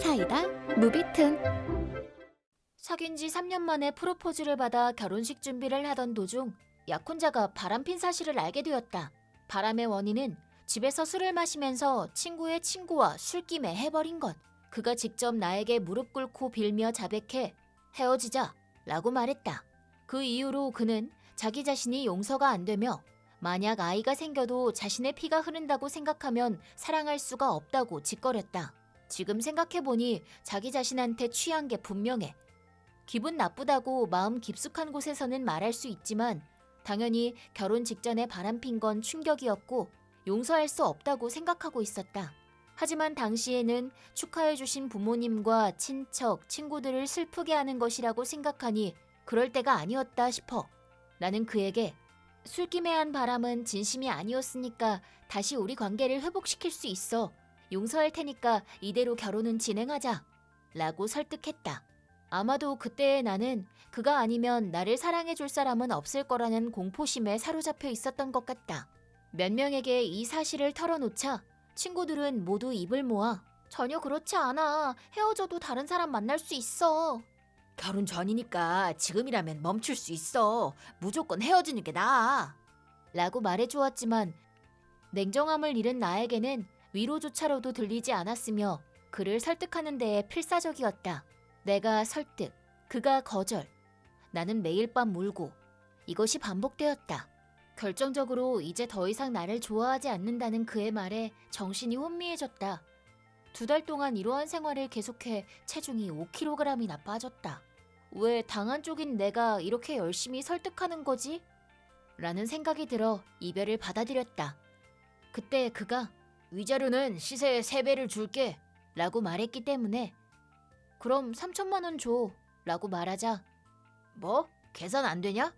사이다 무비튼 사귄 지 3년 만에 프로포즈를 받아 결혼식 준비를 하던 도중 약혼자가 바람핀 사실을 알게 되었다. 바람의 원인은 집에서 술을 마시면서 친구의 친구와 술김에 해버린 것. 그가 직접 나에게 무릎 꿇고 빌며 자백해 헤어지자 라고 말했다. 그 이후로 그는 자기 자신이 용서가 안 되며 만약 아이가 생겨도 자신의 피가 흐른다고 생각하면 사랑할 수가 없다고 짓거렸다. 지금 생각해보니 자기 자신한테 취한 게 분명해. 기분 나쁘다고 마음 깊숙한 곳에서는 말할 수 있지만 당연히 결혼 직전에 바람핀 건 충격이었고 용서할 수 없다고 생각하고 있었다. 하지만 당시에는 축하해주신 부모님과 친척, 친구들을 슬프게 하는 것이라고 생각하니 그럴 때가 아니었다 싶어. 나는 그에게 술김에 한 바람은 진심이 아니었으니까 다시 우리 관계를 회복시킬 수 있어. 용서할 테니까 이대로 결혼은 진행하자. 라고 설득했다. 아마도 그때의 나는 그가 아니면 나를 사랑해줄 사람은 없을 거라는 공포심에 사로잡혀 있었던 것 같다. 몇 명에게 이 사실을 털어놓자 친구들은 모두 입을 모아 전혀 그렇지 않아. 헤어져도 다른 사람 만날 수 있어. 결혼 전이니까 지금이라면 멈출 수 있어. 무조건 헤어지는 게 나아. 라고 말해주었지만 냉정함을 잃은 나에게는 위로조차로도 들리지 않았으며 그를 설득하는 데에 필사적이었다. 내가 설득, 그가 거절. 나는 매일 밤 울고 이것이 반복되었다. 결정적으로 이제 더 이상 나를 좋아하지 않는다는 그의 말에 정신이 혼미해졌다. 두 달 동안 이러한 생활을 계속해 체중이 5kg이나 빠졌다. 왜 당한 쪽인 내가 이렇게 열심히 설득하는 거지? 라는 생각이 들어 이별을 받아들였다. 그때 그가 위자료는 시세의 3배를 줄게 라고 말했기 때문에 그럼 3천만 원 줘. 라고 말하자. 뭐? 계산 안 되냐?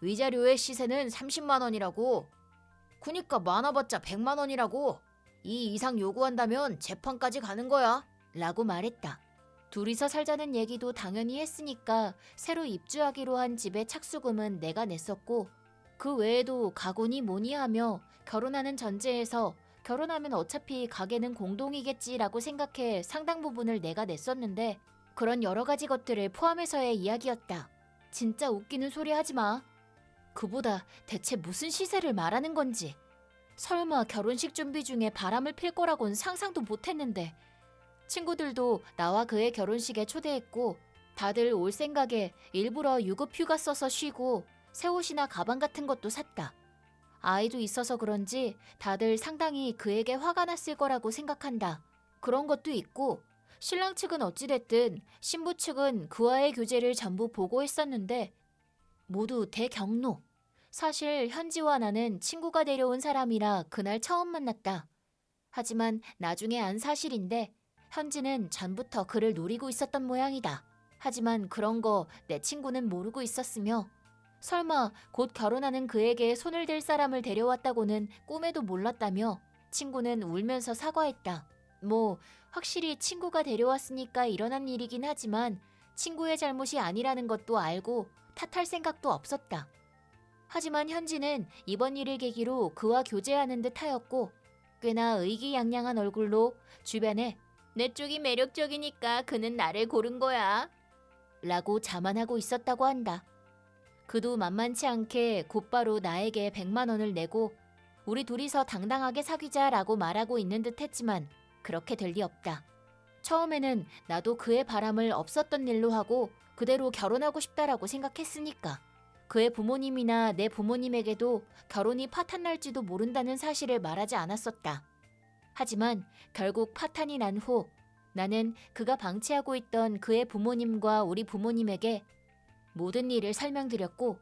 위자료의 시세는 30만 원이라고. 그니까 많아봤자 100만 원이라고. 이 이상 요구한다면 재판까지 가는 거야. 라고 말했다. 둘이서 살자는 얘기도 당연히 했으니까 새로 입주하기로 한 집의 착수금은 내가 냈었고 그 외에도 가구니 뭐니 하며 결혼하는 전제에서 결혼하면 어차피 가게는 공동이겠지라고 생각해 상당 부분을 내가 냈었는데 그런 여러 가지 것들을 포함해서의 이야기였다. 진짜 웃기는 소리 하지 마. 그보다 대체 무슨 시세를 말하는 건지. 설마 결혼식 준비 중에 바람을 필 거라곤 상상도 못 했는데. 친구들도 나와 그의 결혼식에 초대했고 다들 올 생각에 일부러 유급 휴가 써서 쉬고 새 옷이나 가방 같은 것도 샀다. 아이도 있어서 그런지 다들 상당히 그에게 화가 났을 거라고 생각한다. 그런 것도 있고 신랑 측은 어찌됐든 신부 측은 그와의 교제를 전부 보고했었는데 모두 대경로. 사실 현지와 나는 친구가 데려온 사람이라 그날 처음 만났다. 하지만 나중에 안 사실인데 현지는 전부터 그를 노리고 있었던 모양이다. 하지만 그런 거 내 친구는 모르고 있었으며 설마 곧 결혼하는 그에게 손을 댈 사람을 데려왔다고는 꿈에도 몰랐다며 친구는 울면서 사과했다. 뭐 확실히 친구가 데려왔으니까 일어난 일이긴 하지만 친구의 잘못이 아니라는 것도 알고 탓할 생각도 없었다. 하지만 현지는 이번 일을 계기로 그와 교제하는 듯 하였고 꽤나 의기양양한 얼굴로 주변에 내 쪽이 매력적이니까 그는 나를 고른 거야. 라고 자만하고 있었다고 한다. 그도 만만치 않게 곧바로 나에게 100만 원을 내고 우리 둘이서 당당하게 사귀자라고 말하고 있는 듯 했지만 그렇게 될 리 없다. 처음에는 나도 그의 바람을 없었던 일로 하고 그대로 결혼하고 싶다라고 생각했으니까. 그의 부모님이나 내 부모님에게도 결혼이 파탄 날지도 모른다는 사실을 말하지 않았었다. 하지만 결국 파탄이 난 후 나는 그가 방치하고 있던 그의 부모님과 우리 부모님에게 모든 일을 설명드렸고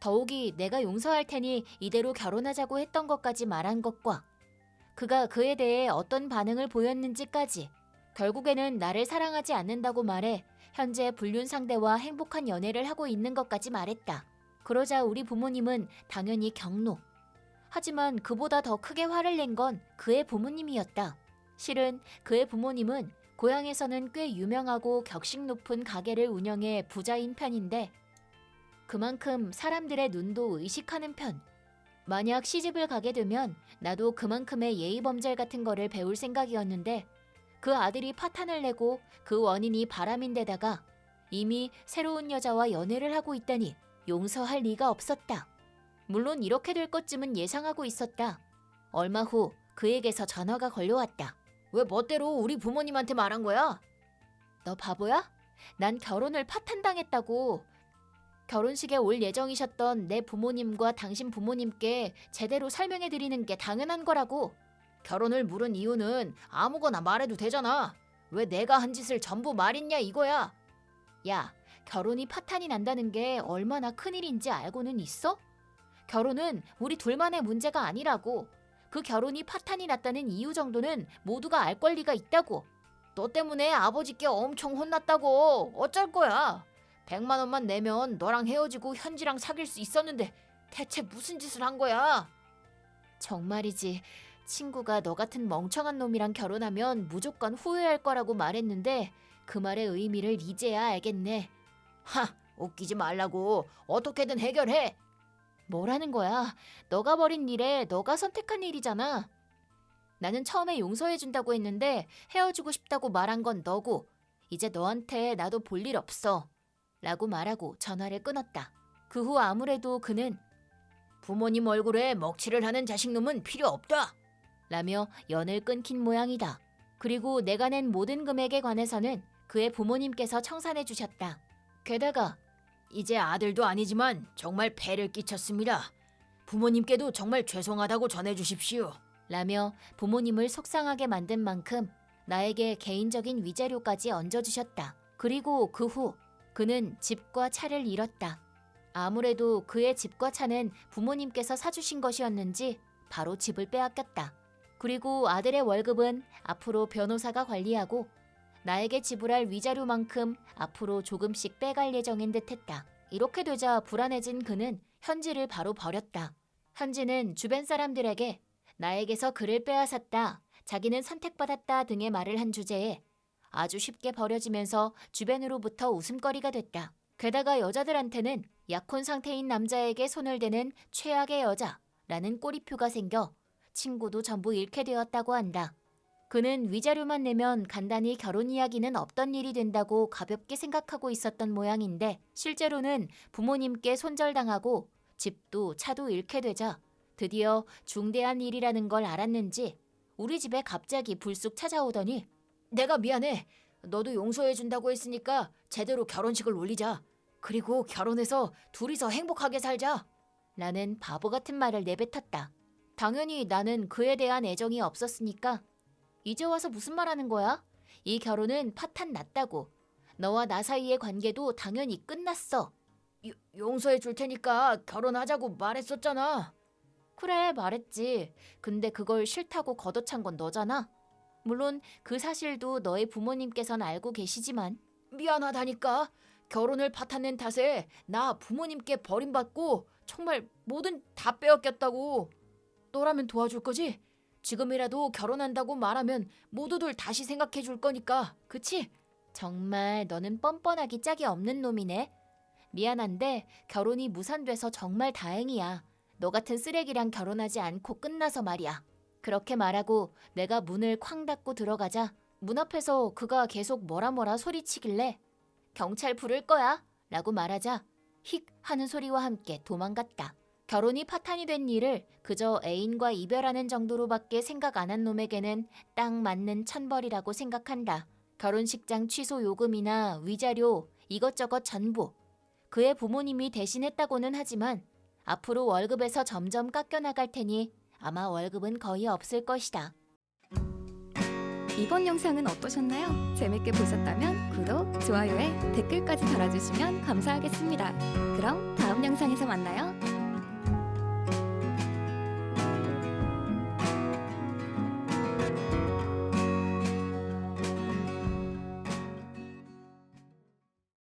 더욱이 내가 용서할 테니 이대로 결혼하자고 했던 것까지 말한 것과 그가 그에 대해 어떤 반응을 보였는지까지 결국에는 나를 사랑하지 않는다고 말해 현재 불륜 상대와 행복한 연애를 하고 있는 것까지 말했다. 그러자 우리 부모님은 당연히 경로. 하지만 그보다 더 크게 화를 낸 건 그의 부모님이었다. 실은 그의 부모님은 고향에서는 꽤 유명하고 격식 높은 가게를 운영해 부자인 편인데 그만큼 사람들의 눈도 의식하는 편. 만약 시집을 가게 되면 나도 그만큼의 예의 범절 같은 거를 배울 생각이었는데 그 아들이 파탄을 내고 그 원인이 바람인데다가 이미 새로운 여자와 연애를 하고 있다니 용서할 리가 없었다. 물론 이렇게 될 것쯤은 예상하고 있었다. 얼마 후 그에게서 전화가 걸려왔다. 왜 멋대로 우리 부모님한테 말한 거야? 너 바보야? 난 결혼을 파탄당했다고. 결혼식에 올 예정이셨던 내 부모님과 당신 부모님께 제대로 설명해 드리는 게 당연한 거라고. 결혼을 물은 이유는 아무거나 말해도 되잖아. 왜 내가 한 짓을 전부 말했냐 이거야. 야, 결혼이 파탄이 난다는 게 얼마나 큰 일인지 알고는 있어? 결혼은 우리 둘만의 문제가 아니라고. 그 결혼이 파탄이 났다는 이유 정도는 모두가 알 권리가 있다고. 너 때문에 아버지께 엄청 혼났다고. 어쩔 거야. 100만 원만 내면 너랑 헤어지고 현지랑 사귈 수 있었는데 대체 무슨 짓을 한 거야? 정말이지. 친구가 너 같은 멍청한 놈이랑 결혼하면 무조건 후회할 거라고 말했는데 그 말의 의미를 이제야 알겠네. 하, 웃기지 말라고. 어떻게든 해결해. 뭐라는 거야? 너가 벌인 일에 너가 선택한 일이잖아. 나는 처음에 용서해 준다고 했는데 헤어지고 싶다고 말한 건 너고 이제 너한테 나도 볼 일 없어. 라고 말하고 전화를 끊었다. 그 후 아무래도 그는 부모님 얼굴에 먹칠을 하는 자식놈은 필요 없다. 라며 연을 끊긴 모양이다. 그리고 내가 낸 모든 금액에 관해서는 그의 부모님께서 청산해 주셨다. 게다가 이제 아들도 아니지만 정말 배를 끼쳤습니다. 부모님께도 정말 죄송하다고 전해 주십시오. 라며 부모님을 속상하게 만든 만큼 나에게 개인적인 위자료까지 얹어주셨다. 그리고 그 후 그는 집과 차를 잃었다. 아무래도 그의 집과 차는 부모님께서 사주신 것이었는지 바로 집을 빼앗겼다. 그리고 아들의 월급은 앞으로 변호사가 관리하고 나에게 지불할 위자료만큼 앞으로 조금씩 빼갈 예정인 듯했다. 이렇게 되자 불안해진 그는 현지를 바로 버렸다. 현지는 주변 사람들에게 나에게서 그를 빼앗았다, 자기는 선택받았다 등의 말을 한 주제에 아주 쉽게 버려지면서 주변으로부터 웃음거리가 됐다. 게다가 여자들한테는 약혼 상태인 남자에게 손을 대는 최악의 여자라는 꼬리표가 생겨 친구도 전부 잃게 되었다고 한다. 그는 위자료만 내면 간단히 결혼 이야기는 없던 일이 된다고 가볍게 생각하고 있었던 모양인데 실제로는 부모님께 손절당하고 집도 차도 잃게 되자 드디어 중대한 일이라는 걸 알았는지 우리 집에 갑자기 불쑥 찾아오더니 내가 미안해. 너도 용서해 준다고 했으니까 제대로 결혼식을 올리자. 그리고 결혼해서 둘이서 행복하게 살자. 라는 바보 같은 말을 내뱉었다. 당연히 나는 그에 대한 애정이 없었으니까 이제 와서 무슨 말 하는 거야? 이 결혼은 파탄 났다고. 너와 나 사이의 관계도 당연히 끝났어. 요- 용서해 줄 테니까 결혼하자고 말했었잖아. 그래, 말했지. 근데 그걸 싫다고 걷어찬 건 너잖아. 물론 그 사실도 너의 부모님께선 알고 계시지만 미안하다니까. 결혼을 파탄낸 탓에 나 부모님께 버림받고 정말 뭐든 다 빼앗겼다고. 너라면 도와줄 거지? 지금이라도 결혼한다고 말하면 모두들 다시 생각해 줄 거니까. 그치? 정말 너는 뻔뻔하기 짝이 없는 놈이네. 미안한데 결혼이 무산돼서 정말 다행이야. 너 같은 쓰레기랑 결혼하지 않고 끝나서 말이야. 그렇게 말하고 내가 문을 쾅 닫고 들어가자 문 앞에서 그가 계속 뭐라 뭐라 소리치길래 경찰 부를 거야 라고 말하자 힉 하는 소리와 함께 도망갔다. 결혼이 파탄이 된 일을 그저 애인과 이별하는 정도로밖에 생각 안 한 놈에게는 딱 맞는 천벌이라고 생각한다. 결혼식장 취소 요금이나 위자료 이것저것 전부 그의 부모님이 대신했다고는 하지만 앞으로 월급에서 점점 깎여 나갈 테니 아마 월급은 거의 없을 것이다. 이번 영상은 어떠셨나요? 재밌게 보셨다면 구독, 좋아요에 댓글까지 달아주시면 감사하겠습니다. 그럼 다음 영상에서 만나요.